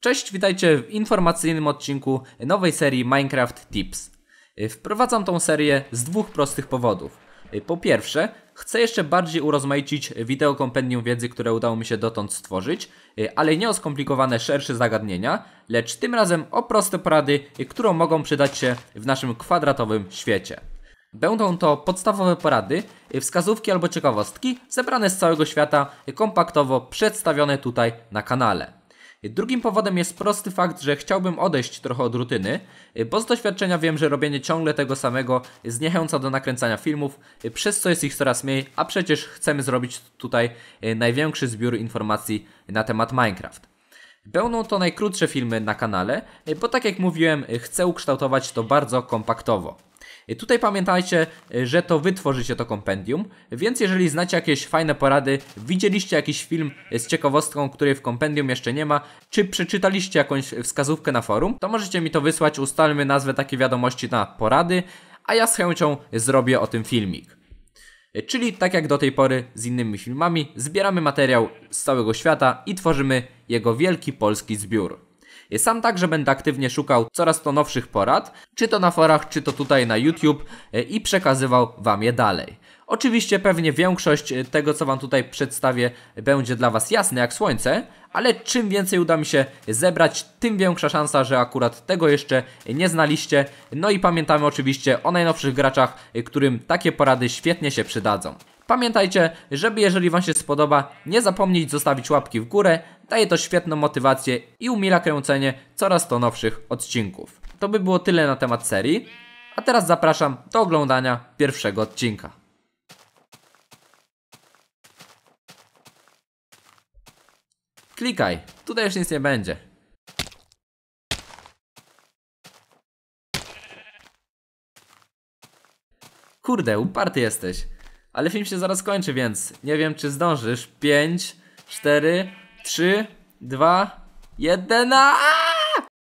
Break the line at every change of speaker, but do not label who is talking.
Cześć, witajcie w informacyjnym odcinku nowej serii Minecraft Tips. Wprowadzam tą serię z dwóch prostych powodów. Po pierwsze, chcę jeszcze bardziej urozmaicić wideo kompendium wiedzy, które udało mi się dotąd stworzyć, ale nie o skomplikowane szersze zagadnienia, lecz tym razem o proste porady, które mogą przydać się w naszym kwadratowym świecie. Będą to podstawowe porady, wskazówki albo ciekawostki zebrane z całego świata, kompaktowo przedstawione tutaj na kanale. Drugim powodem jest prosty fakt, że chciałbym odejść trochę od rutyny, bo z doświadczenia wiem, że robienie ciągle tego samego zniechęca do nakręcania filmów, przez co jest ich coraz mniej, a przecież chcemy zrobić tutaj największy zbiór informacji na temat Minecraft. Będą to najkrótsze filmy na kanale, bo tak jak mówiłem, chcę ukształtować to bardzo kompaktowo. Tutaj pamiętajcie, że to wy tworzycie to kompendium, więc jeżeli znacie jakieś fajne porady, widzieliście jakiś film z ciekawostką, której w kompendium jeszcze nie ma, czy przeczytaliście jakąś wskazówkę na forum, to możecie mi to wysłać, ustalmy nazwę takiej wiadomości na porady, a ja z chęcią zrobię o tym filmik. Czyli tak jak do tej pory z innymi filmami, zbieramy materiał z całego świata i tworzymy jego wielki polski zbiór. Sam także będę aktywnie szukał coraz to nowszych porad, czy to na forach, czy to tutaj na YouTube e, i przekazywał Wam je dalej. Oczywiście pewnie większość e, tego, co Wam tutaj przedstawię, będzie dla Was jasne jak słońce, ale czym więcej uda mi się zebrać, tym większa szansa, że akurat tego jeszcze nie znaliście. No i pamiętamy oczywiście o najnowszych graczach, którym takie porady świetnie się przydadzą. Pamiętajcie, żeby jeżeli Wam się spodoba, nie zapomnieć zostawić łapki w górę, daje to świetną motywację i umila kręcenie coraz to nowszych odcinków. To by było tyle na temat serii, a teraz zapraszam do oglądania pierwszego odcinka. Klikaj, tutaj już nic nie będzie. Kurde, uparty jesteś. Ale film się zaraz kończy, więc nie wiem czy zdążysz. 5, 4, 3, 2, 1.